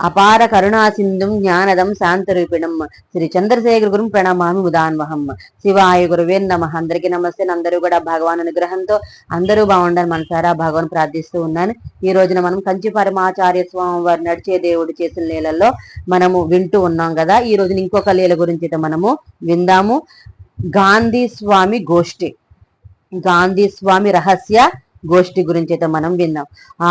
అపార కరుణా సింధుం జ్ఞానదం శాంతరూపిణం. శ్రీ చంద్రశేఖర్ గురు ప్రణమామి ఉదాన్వహం శివాయ గురువే నమ. అందరికీ నమస్తే. అందరూ కూడా భగవాన్ అనుగ్రహంతో అందరూ బాగుండాలి మనసారా భగవాన్ ప్రార్థిస్తూ ఉన్నాను. ఈ రోజున మనం కంచి పరమాచార్య స్వామి వారు నడిచే దేవుడు చేసిన లీలల్లో మనము వింటూ ఉన్నాం కదా. ఈ రోజున ఇంకొక లీల గురించి మనము విందాము. గాంధీ స్వామి గోష్ఠి. గాంధీ స్వామి రహస్య గోష్ఠి గురించి అయితే మనం విన్నాం.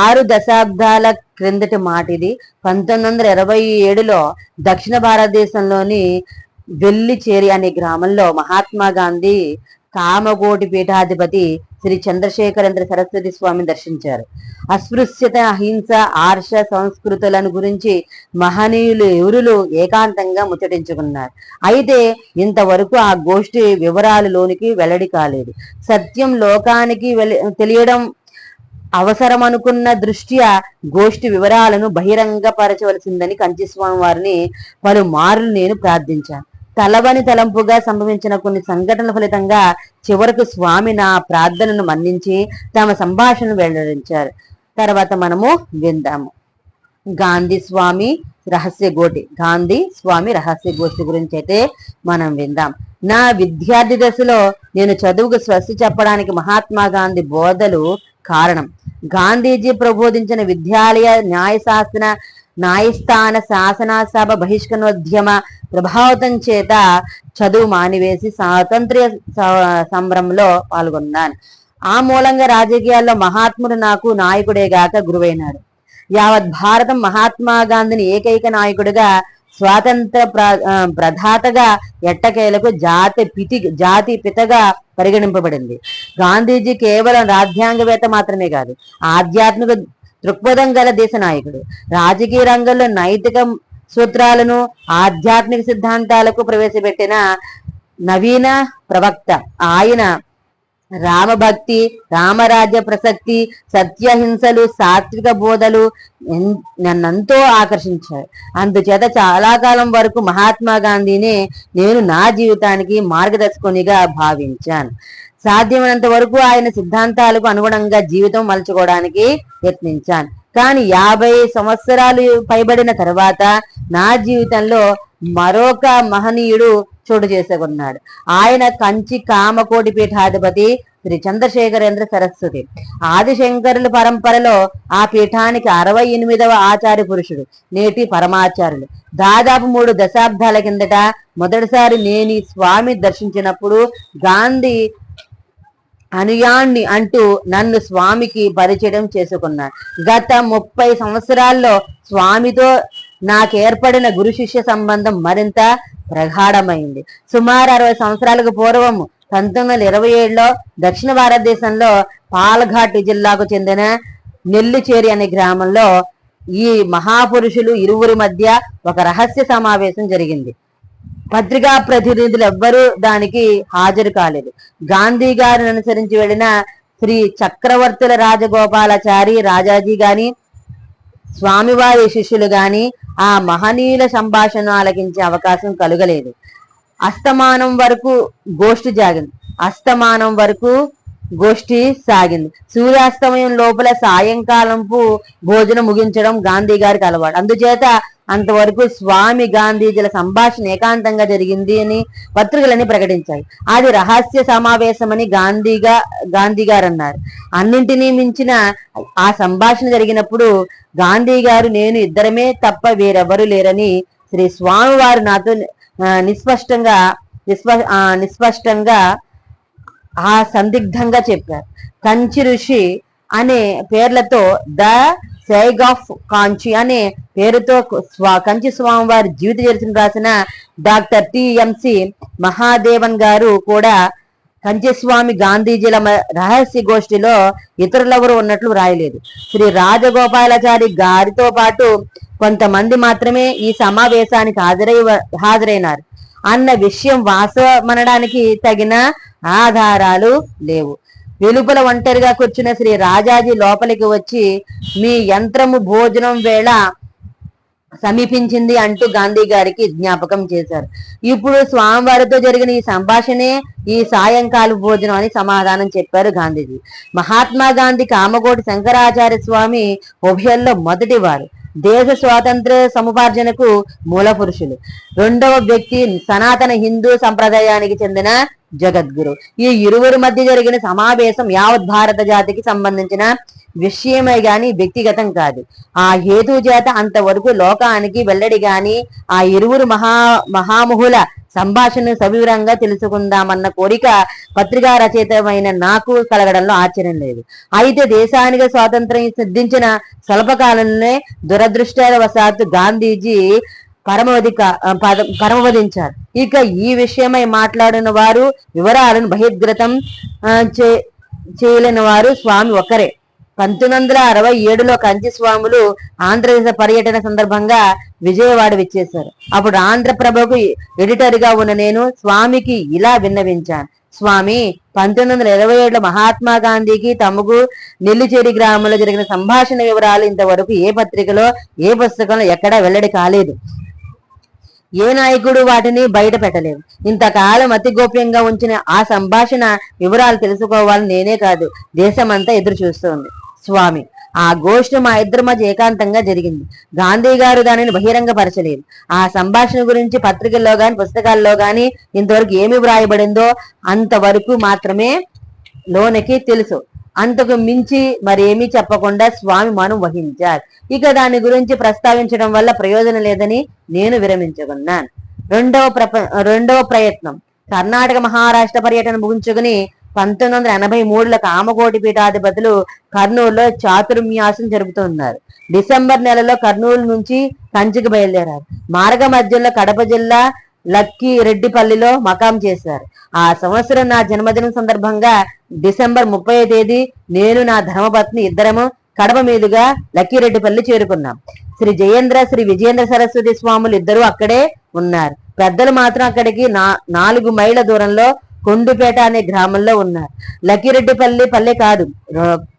ఆరు దశాబ్దాల క్రిందటి మాట ఇది పంతొమ్మిది వందల ఇరవై ఏడులో దక్షిణ భారతదేశంలోని వెల్లిచేరి అనే గ్రామంలో మహాత్మా గాంధీ కామకోటి పీఠాధిపతి శ్రీ చంద్రశేఖరేంద్ర సరస్వతి స్వామి దర్శించారు. అస్పృశ్యత అహింస ఆర్ష సంస్కృతులను గురించి మహనీయులు ఎవరులు ఏకాంతంగా ముచ్చటించుకున్నారు. అయితే ఇంతవరకు ఆ గోష్ఠి వివరాలలోనికి వెల్లడి కాలేదు. సత్యం లోకానికి వెలి- తెలియడం అవసరం అనుకున్న దృష్ట్యా గోష్ఠి వివరాలను బహిరంగపరచవలసిందని కంచిస్వామి వారిని పలుమార్లు నేను ప్రార్థించాను. తలవని తలంపుగా సంభవించిన కొన్ని సంఘటనల ఫలితంగా చివరకు స్వామి నా ప్రార్థనను మన్నించి తమ సంభాషణను వెల్లడించారు. తర్వాత మనము విందాము. గాంధీ స్వామి రహస్య గోటి గాంధీ స్వామి రహస్య గోష్ఠి గురించి అయితే మనం విందాం. నా విద్యార్థి దశలో నేను చదువుకు స్వస్తి చెప్పడానికి మహాత్మా గాంధీ బోధలు కారణం. గాంధీజీ ప్రబోధించిన విద్యాలయ న్యాయశాస్త్ర న్యాయస్థాన శాసనసభ బహిష్కరణోద్యమ ప్రభావితం చేత చదువు మానివేసి స్వాతంత్ర్య సంబరంలో పాల్గొన్నాను. ఆ మూలంగా రాజకీయాల్లో మహాత్ముడు నాకు నాయకుడేగాక గురువైనాడు. యావత్ భారతం మహాత్మా గాంధీని ఏకైక నాయకుడిగా స్వాతంత్ర ప్రధాతగా ఎట్టకేలకు జాతి పితి జాతి పితగా పరిగణింపబడింది. గాంధీజీ కేవలం రాజ్యాంగవేత్త మాత్రమే కాదు ఆధ్యాత్మిక దృక్పథం గల దేశ నాయకుడు. రాజకీయ రంగంలో నైతిక సూత్రాలను ఆధ్యాత్మిక సిద్ధాంతాలకు ప్రవేశపెట్టిన నవీన ప్రవక్త. ఆయన రామభక్తి రామరాజ్య ప్రసక్తి సత్యహింసలు సాత్విక బోధలు నన్నంతో నన్నెంతో ఆకర్షించాయి. అందుచేత చాలా కాలం వరకు మహాత్మా గాంధీని నేను నా జీవితానికి మార్గదర్శకునిగా భావించాను. సాధ్యమైనంత వరకు ఆయన సిద్ధాంతాలకు అనుగుణంగా జీవితం మలుచుకోవడానికి యత్నించాను. కానీ యాభై సంవత్సరాలు పైబడిన తర్వాత నా జీవితంలో మరొక మహనీయుడు చోటు చేసుకున్నాడు. ఆయన కంచి కామకోటి పీఠాధిపతి శ్రీ చంద్రశేఖరేంద్ర సరస్వతి. ఆదిశంకరుల పరంపరలో ఆ పీఠానికి అరవై ఎనిమిదవ ఆచార్య పురుషుడు నేటి పరమాచార్యులు దాదాపు మూడు దశాబ్దాల కిందట మొదటిసారి నేను ఈ స్వామి దర్శించినప్పుడు గాంధీ అనుయాణ్ణి అంటూ నన్ను స్వామికి పరిచయం చేసుకున్నాను గత ముప్పై సంవత్సరాల్లో స్వామితో నాకు ఏర్పడిన గురు శిష్య సంబంధం మరింత ప్రగాఢమైంది. సుమారు అరవై సంవత్సరాలకు పూర్వం పంతొమ్మిది వందల ఇరవై ఏడులో దక్షిణ భారతదేశంలో పాలఘాట్ జిల్లాకు చెందిన నెల్లిచేరి అనే గ్రామంలో ఈ మహాపురుషులు ఇరువురి మధ్య ఒక రహస్య సమావేశం జరిగింది. పత్రికా ప్రతినిధులు ఎవ్వరూ దానికి హాజరు కాలేదు. గాంధీ గారిని అనుసరించి వెళ్ళిన శ్రీ చక్రవర్తుల రాజగోపాలాచారి రాజాజీ గాని స్వామివారి శిష్యులు గాని ఆ మహనీయుల సంభాషణ ఆలకించే అవకాశం కలుగలేదు. అస్తమానం వరకు గోష్ఠి జాగింది. అస్తమానం వరకు గోష్ఠి సాగింది. సూర్యాస్తమయం లోపల సాయంకాలంపు భోజనం ముగించడం గాంధీ గారికి అలవాటు. అందుచేత అంతవరకు స్వామి గాంధీజీల సంభాషణ ఏకాంతంగా జరిగింది అని పత్రికలని ప్రకటించాయి. అది రహస్య సమావేశమని గాంధీగా గాంధీ గారు అన్నారు అన్నింటినీ మించిన ఆ సంభాషణ జరిగినప్పుడు గాంధీ గారు నేను ఇద్దరమే తప్ప వేరెవరు లేరని శ్రీ స్వామి వారు నాతో నిస్పష్టంగా నిస్ప నిస్పష్టంగా ఆ సందిగ్ధంగా చెప్పారు కంచి ఋషి అనే పేర్లతో ద సైగ్ ఆఫ్ కాంచి అనే పేరుతో స్వా కంచి స్వామివారి జీవిత చరిత్రను రాసిన డాక్టర్ టిఎంసి మహాదేవన్ గారు కూడా కంచిస్వామి గాంధీజీల మ- రహస్య గోష్ఠిలో ఇతరులెవరు ఉన్నట్లు రాయలేదు శ్రీ రాజగోపాలాచారి గారితో పాటు కొంతమంది మాత్రమే ఈ సమావేశానికి హాజరై హాజరైనారు. అన్న విషయం వాస్తవమనడానికి తగిన ఆధారాలు లేవు. వెలుపల ఒంటరిగా కూర్చున్న శ్రీ రాజాజీ లోపలికి వచ్చి మీ యంత్రము భోజనం వేళ సమీపించింది అంటూ గాంధీ గారికి జ్ఞాపకం చేశారు. ఇప్పుడు స్వామివారితో జరిగిన ఈ సంభాషణే ఈ సాయంకాల భోజనం అని సమాధానం చెప్పారు గాంధీజీ. మహాత్మా గాంధీ కామకోటి శంకరాచార్య స్వామి ఉభయంలో మొదటి వారు దేశ స్వాతంత్ర సముపార్జనకు మూల పురుషులు. రెండవ వ్యక్తి సనాతన హిందూ సంప్రదాయానికి చెందిన జగద్గురు. ఈ ఇరువురు మధ్య జరిగిన సమావేశం యావత్ భారత జాతికి సంబంధించిన విషయమే గాని వ్యక్తిగతం కాదు. ఆ హేతు చేత అంతవరకు లోకానికి వెల్లడి గాని ఆ ఇరువురు మహా మహాముహుల సంభాషణను సవివరంగా తెలుసుకుందామన్న కోరిక పత్రికా రచయితమైన నాకు కలగడంలో ఆశ్చర్యం లేదు. అయితే దేశానికి స్వాతంత్రం సిద్ధించిన స్వల్పకాలంలోనే దురదృష్టవశాత్తు గాంధీజీ పరమవధిక పద- పరమవధించారు. ఇక ఈ విషయమై మాట్లాడిన వారు వివరాలను బహిర్గతం చే- చేయలేని వారు స్వామి ఒక్కరే. పంతొమ్మిది వందల అరవై ఏడులో కంచి స్వాములు ఆంధ్రదేశ పర్యటన సందర్భంగా విజయవాడ విచ్చేశారు. అప్పుడు ఆంధ్రప్రభకు ఎడిటర్గా ఉన్న నేను స్వామికి ఇలా విన్నవించాను. స్వామి పంతొమ్మిది వందల ఇరవై ఏడులో మహాత్మా గాంధీకి తమకు నెల్లిచేరి గ్రామంలో జరిగిన సంభాషణ వివరాలు ఇంతవరకు ఏ పత్రికలో ఏ పుస్తకంలో ఎక్కడా వెల్లడి కాలేదు. ఏ నాయకుడు వాటిని బయట పెట్టలేదు ఇంతకాలం అతి గోప్యంగా ఉంచిన ఆ సంభాషణ వివరాలు తెలుసుకోవాలని నేనే కాదు దేశమంతా ఎదురు చూస్తోంది. స్వామి ఆ గోష్ఠి మా ఇద్దరి మధ్య ఏకాంతంగా జరిగింది. గాంధీ గారు దానిని బహిరంగపరచలేదు. ఆ సంభాషణ గురించి పత్రికల్లో గాని పుస్తకాల్లో గాని ఇంతవరకు ఏమి వ్రాయబడిందో అంతవరకు మాత్రమే లోనికి తెలుసు. అంతకు మించి మరేమీ చెప్పకుండా స్వామి మౌనం వహించారు. ఇక దాని గురించి ప్రస్తావించడం వల్ల ప్రయోజనం లేదని నేను విరమించుకున్నాను. రెండవ ప్రప రెండవ ప్రయత్నం. కర్ణాటక మహారాష్ట్ర పర్యటన ముగించుకుని పంతొమ్మిది వందల ఎనభై మూడులో కామకోటి పీఠాధిపతులు కర్నూలులో చాతుర్మ్యాసం జరుపుతున్నారు. డిసెంబర్ నెలలో కర్నూలు నుంచి కంచికి బయలుదేరారు. మార్గ మధ్యలో కడప జిల్లా లక్కీ రెడ్డిపల్లిలో మకాం చేశారు. ఆ సంవత్సరం నా జన్మదినం సందర్భంగా డిసెంబర్ ముప్పై తేదీ నేను నా ధర్మపత్ని ఇద్దరము కడప మీదుగా లక్కీరెడ్డిపల్లి చేరుకున్నాం. శ్రీ జయేంద్ర శ్రీ విజయేంద్ర సరస్వతి స్వాములు ఇద్దరు అక్కడే ఉన్నారు. పెద్దలు మాత్రం అక్కడికి నా నాలుగు మైళ్ళ దూరంలో కొండుపేట అనే గ్రామంలో ఉన్నారు. లక్కిరెడ్డిపల్లి పల్లె కాదు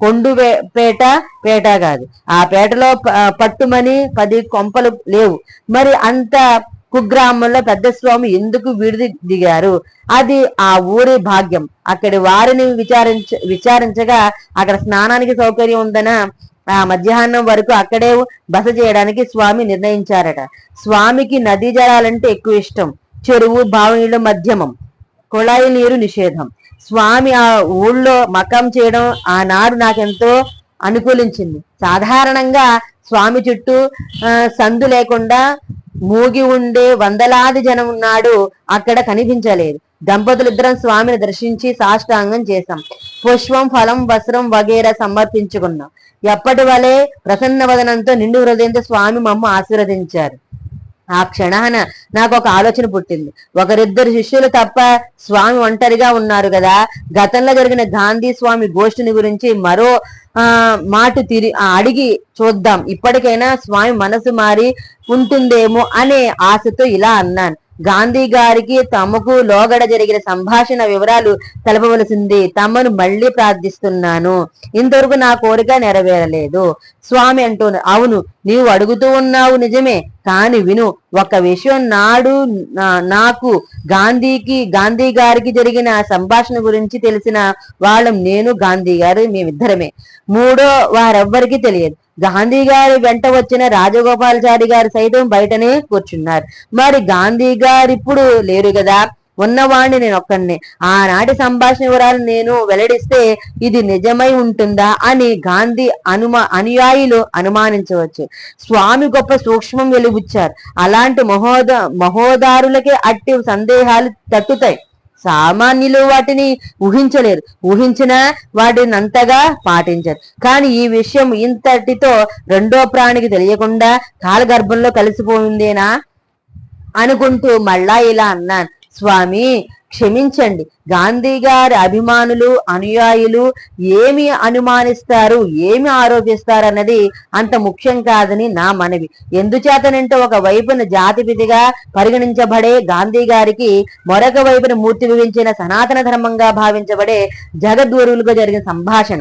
కొండుపేట పేట కాదు. ఆ పేటలో ప- పట్టుమని పది కొంపలు లేవు. మరి అంత కుగ్రామంలో పెద్ద స్వామి ఎందుకు విడిది దిగారు? అది ఆ ఊరి భాగ్యం. అక్కడి వారిని విచారించ విచారించగా అక్కడ స్నానానికి సౌకర్యం ఉందన ఆ మధ్యాహ్నం వరకు అక్కడే బస చేయడానికి స్వామి నిర్ణయించారట. స్వామికి నదీ జలాలంటే ఎక్కువ ఇష్టం. చెరువు బావినీళ్ళు మధ్యమం. కుళాయి నీరు నిషేధం. స్వామి ఆ ఊళ్ళో మకం చేయడం ఆనాడు నాకెంతో అనుకూలించింది. సాధారణంగా స్వామి చుట్టూ ఆ, సందు లేకుండా మూగి ఉండే వందలాది జనం ఉన్నాడు. అక్కడ కనిపించలేదు. దంపతులిద్దరం స్వామిని దర్శించి సాష్టాంగం చేశాం. పుష్పం ఫలం వస్త్రం వగేరా సమర్పించుకున్నాం. ఎప్పటి వలె ప్రసన్న వదనంతో నిండు హృదయంతో స్వామి మమ్మ ఆశీర్వదించారు. ఆ క్షణాన నాకు ఒక ఆలోచన పుట్టింది. ఒకరిద్దరు శిష్యులు తప్ప స్వామి ఒంటరిగా ఉన్నారు కదా. గతంలో జరిగిన గాంధీ స్వామి గోష్ఠిని గురించి మరో ఆ మాట తిరి అడిగి చూద్దాం. ఇప్పటికైనా స్వామి మనసు మారి ఉంటుందేమో అనే ఆశతో ఇలా అన్నాను. గాంధీ గారికి తమకు లోగడ జరిగిన సంభాషణ వివరాలు తెలపవలసింది. తమను మళ్ళీ ప్రార్థిస్తున్నాను. ఇంతవరకు నా కోరిక నెరవేరలేదు. స్వామి అంటూ అవును నీవు అడుగుతూ ఉన్నావు నిజమే కాని విను ఒక విషయం నాడు నా- నాకు గాంధీకి గాంధీ గారికి జరిగిన సంభాషణ గురించి తెలిసిన వాళ్ళం నేను గాంధీ గారు మేమిద్దరమే. మూడో వారెవ్వరికీ తెలియదు. గాంధీ గారి వెంట వచ్చిన రాజగోపాలచారి గారు సైతం బయటనే కూర్చున్నారు. మరి గాంధీ గారు ఇప్పుడు లేరు కదా? ఉన్నవాణ్ణి నేను ఒక్కడిని. ఆనాటి సంభాషణ వివరాలు నేను వెల్లడిస్తే ఇది నిజమై ఉంటుందా అని గాంధీ అనుమా అనుయాయులు అనుమానించవచ్చు. స్వామి గొప్ప సూక్ష్మం వెలుగుచ్చారు. అలాంటి మహోద మహోదారులకే అట్టి సందేహాలు తట్టుతాయి. సామాన్యులు వాటిని ఊహించలేరు. ఊహించినా వాటిని అంతగా పాటించరు. కానీ ఈ విషయం ఇంతటితో రెండో ప్రాణికి తెలియకుండా కాలగర్భంలో కలిసిపోయిందేనా? అనుకుంటూ మళ్ళా ఇలా అన్నాను. స్వామి క్షమించండి. గాంధీ గారి అభిమానులు అనుయాయులు ఏమి అనుమానిస్తారు ఏమి ఆరోపిస్తారు అన్నది అంత ముఖ్యం కాదని నా మనవి. ఎందుచేతనంటే ఒక వైపున జాతిపితిగా పరిగణించబడే గాంధీ గారికి మరొక వైపున మూర్తి వివించిన సనాతన ధర్మంగా భావించబడే జగద్గురువులుగా జరిగిన సంభాషణ.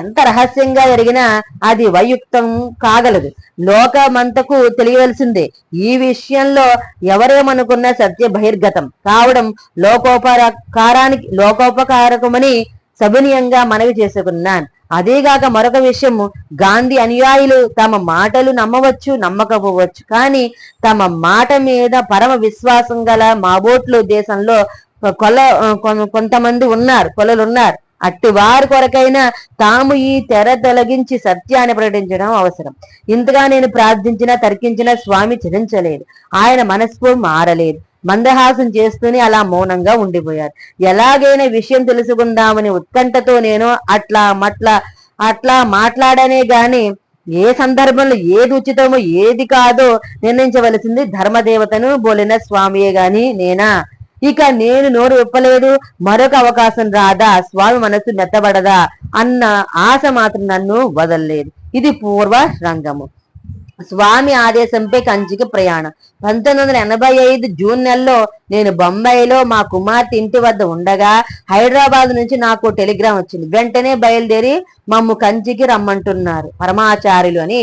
ఎంత రహస్యంగా జరిగినా అది వైయుక్తం కాగలదు. లోకమంతకు తెలియవలసిందే ఈ విషయంలో ఎవరేమనుకున్న సత్య బహిర్గతం కావడం లోకానికి లోకోపకారకమని సభనీయంగా మనవి చేసుకున్నాను. అదేగాక మరొక విషయము గాంధీ అనుయాయులు తమ మాటలు నమ్మవచ్చు నమ్మకపోవచ్చు. కానీ తమ మాట మీద పరమ విశ్వాసం గల మాబోట్లు దేశంలో కొల కొ- కొంతమంది ఉన్నారు కొలలు ఉన్నారు అట్టి వారి కొరకైనా తాము ఈ తెర తొలగించి సత్యాన్ని ప్రకటించడం అవసరం. ఇంతగా నేను ప్రార్థించినా తర్కించినా స్వామి చరించలేదు. ఆయన మనస్సు మారలేదు. మందహాసం చేస్తూనే అలా మౌనంగా ఉండిపోయారు. ఎలాగైనా విషయం తెలుసుకుందామని ఉత్కంఠతో నేను అట్లా మట్లా అట్లా మాట్లాడనే గాని ఏ సందర్భంలో ఏది ఉచితమో ఏది కాదో నిర్ణయించవలసింది ధర్మదేవతను బోలిన స్వామియే గాని నేనా? ఇక నేను నోరు విప్పలేదు మరొక అవకాశం రాదా? స్వామి మనసు మెత్తబడదా? అన్న ఆశ మాత్రం నన్ను వదలలేదు. ఇది పూర్వ రంగము. స్వామి ఆదేశంపై కంచికి ప్రయాణం. పంతొమ్మిది వందల ఎనభై ఐదు జూన్ నెలలో నేను బొంబాయిలో మా కుమార్తె ఇంటి వద్ద ఉండగా హైదరాబాద్ నుంచి నాకు టెలిగ్రామ్ వచ్చింది. వెంటనే బయలుదేరి మమ్ము కంచికి రమ్మంటున్నారు. పరమాచార్యులు అని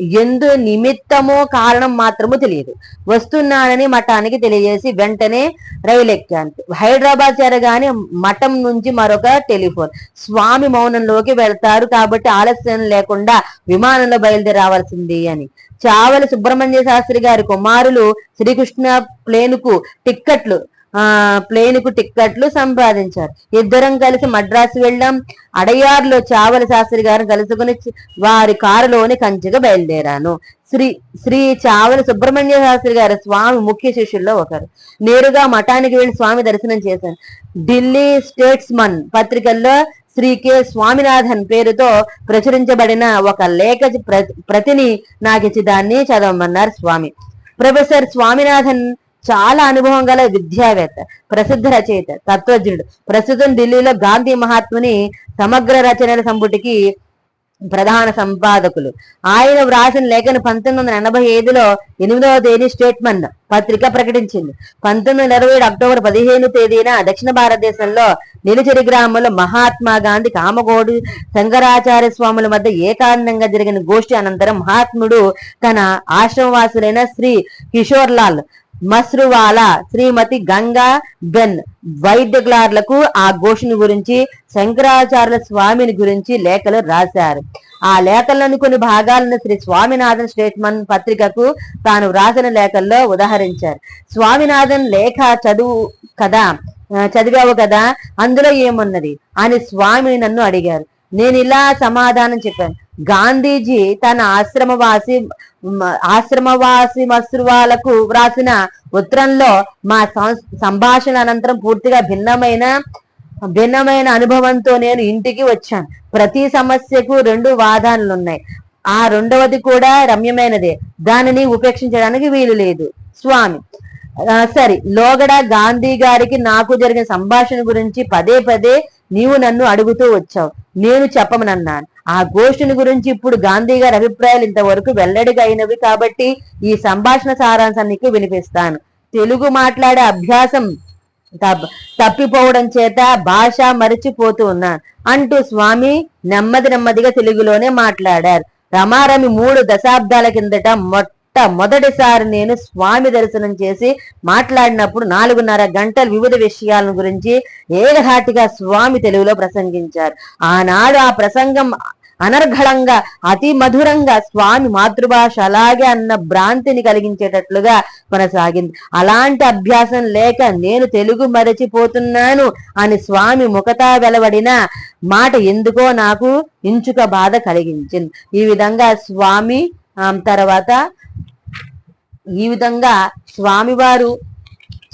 ఎందు నిమిత్తమో కారణం మాత్రము తెలియదు. వస్తున్నానని మఠానికి తెలియజేసి వెంటనే రైలు ఎక్కాను. హైదరాబాద్ చేరగానే మఠం నుంచి మరొక టెలిఫోన్. స్వామి మౌనంలోకి వెళ్తారు కాబట్టి ఆలస్యం లేకుండా విమానంలో బయలుదేరి రావాల్సింది అని. చావల సుబ్రహ్మణ్య శాస్త్రి గారి కుమారులు శ్రీకృష్ణ ప్లేనుకు టిక్కెట్లు ప్లేనుకు టిక్కెట్లు సంపాదించారు. ఇద్దరం కలిసి మద్రాసు వెళ్ళాం. అడయార్లో చావల శాస్త్రి గారిని కలుసుకుని వారి కారులోని కంచెగా బయలుదేరాను. శ్రీ శ్రీ చావల సుబ్రహ్మణ్య శాస్త్రి గారి స్వామి ముఖ్య శిష్యుల్లో ఒకరు. నేరుగా మఠానికి వెళ్ళి స్వామి దర్శనం చేశాను ఢిల్లీ స్టేట్స్మన్ పత్రికల్లో శ్రీ కె. స్వామినాథన్ పేరుతో ప్రచురించబడిన ఒక లేఖ ప్ర- ప్రతిని నాకిచ్చి దాన్ని చదవమన్నారు స్వామి. ప్రొఫెసర్ స్వామినాథన్ చాలా అనుభవం గల విద్యావేత్త ప్రసిద్ధ రచయిత తత్వజ్ఞుడు. ప్రస్తుతం ఢిల్లీలో గాంధీ మహాత్ముని సమగ్ర రచనల సంపుటికి ప్రధాన సంపాదకులు. ఆయన వ్రాసిన లేఖను పంతొమ్మిది వందల ఎనభై ఐదులో ఎనిమిదవ తేదీ స్టేట్మెంట్ పత్రిక ప్రకటించింది. పంతొమ్మిది వందల ఇరవై ఏడు అక్టోబర్ పదిహేను తేదీన దక్షిణ భారతదేశంలో నిలిచిరి గ్రామంలో మహాత్మా గాంధీ కామగోడు శంకరాచార్య స్వాముల మధ్య ఏకాంతంగా జరిగిన గోష్ఠి అనంతరం మహాత్ముడు తన ఆశ్రమవాసులైన శ్రీ కిషోర్ లాల్ మస్రువాలా శ్రీమతి గంగా బెన్ వైద్యగ్లార్లకు ఆ ఘోషణ గురించి శంకరాచార్యుల స్వామిని గురించి లేఖలు రాశారు. ఆ లేఖలను కొన్ని భాగాలను శ్రీ స్వామినాథన్ స్టేట్మెంట్ పత్రికకు తాను వ్రాసిన లేఖల్లో ఉదాహరించారు. స్వామినాథన్ లేఖ చదువు కదా చదివావు కదా అందులో ఏమున్నది? అని స్వామిని నన్ను అడిగారు. నేను ఇలా సమాధానం చెప్పాను. గాంధీజీ తన ఆశ్రమవాసి ఆశ్రమవాసి మస్రువాలకు వ్రాసిన ఉత్తరంలో మా సం- సంభాషణ అనంతరం పూర్తిగా భిన్నమైన భిన్నమైన అనుభవంతో నేను ఇంటికి వచ్చాను. ప్రతి సమస్యకు రెండు వాదనలు ఉన్నాయి ఆ రెండవది కూడా రమ్యమైనదే. దానిని ఉపేక్షించడానికి వీలు లేదు. స్వామి సరే. లోగడ గాంధీ గారికి నాకు జరిగిన సంభాషణ గురించి పదే పదే నీవు నన్ను అడుగుతూ వచ్చావు. నేను చెప్పమనన్నాను. ఆ గోష్ఠిని గురించి ఇప్పుడు గాంధీ గారి అభిప్రాయాలు ఇంతవరకు వెల్లడిగా అయినవి కాబట్టి ఈ సంభాషణ సారాంశానికి నీకు వినిపిస్తాను. తెలుగు మాట్లాడే అభ్యాసం తప్పిపోవడం చేత భాష మరిచిపోతూ ఉన్నాను. అంటూ స్వామి నెమ్మది నెమ్మదిగా తెలుగులోనే మాట్లాడారు. రమారమి మూడు దశాబ్దాల కిందట మొట్ట మొదటిసారి నేను స్వామి దర్శనం చేసి మాట్లాడినప్పుడు నాలుగున్నర గంటలు వివిధ విషయాల గురించి ఏకధాటిగా స్వామి తెలుగులో ప్రసంగించారు. ఆనాడు ఆ ప్రసంగం అనర్ఘళంగా అతి మధురంగా స్వామి మాతృభాష అలాగే అన్న భ్రాంతిని కలిగించేటట్లుగా కొనసాగింది. అలాంటి అభ్యాసం లేక నేను తెలుగు మరచిపోతున్నాను అని స్వామి ముఖతా వెలవడిన మాట ఎందుకో నాకు ఇంచుక బాధ కలిగించింది. ఈ విధంగా స్వామి తర్వాత ఈ విధంగా స్వామివారు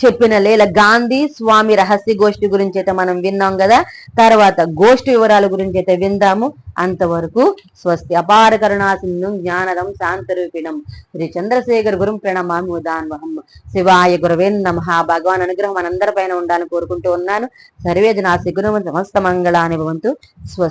చెప్పిన లేల గాంధీ స్వామి రహస్య గోష్ఠి గురించి అయితే మనం విన్నాం కదా. తర్వాత గోష్ఠి వివరాల గురించి అయితే విందాము. అంతవరకు స్వస్తి అపార కరుణాసింధు జ్ఞానదం శాంతరూపిణం. శ్రీ చంద్రశేఖర్ గురుం ప్రణమామి ఉదాన్వహం శివాయ గురవే నమ. భగవాన్ అనుగ్రహం మనందరిపైన ఉండాలని కోరుకుంటూ ఉన్నాను. సర్వేది నా గుణం సమస్త మంగళాని భవంతు. స్వస్తి.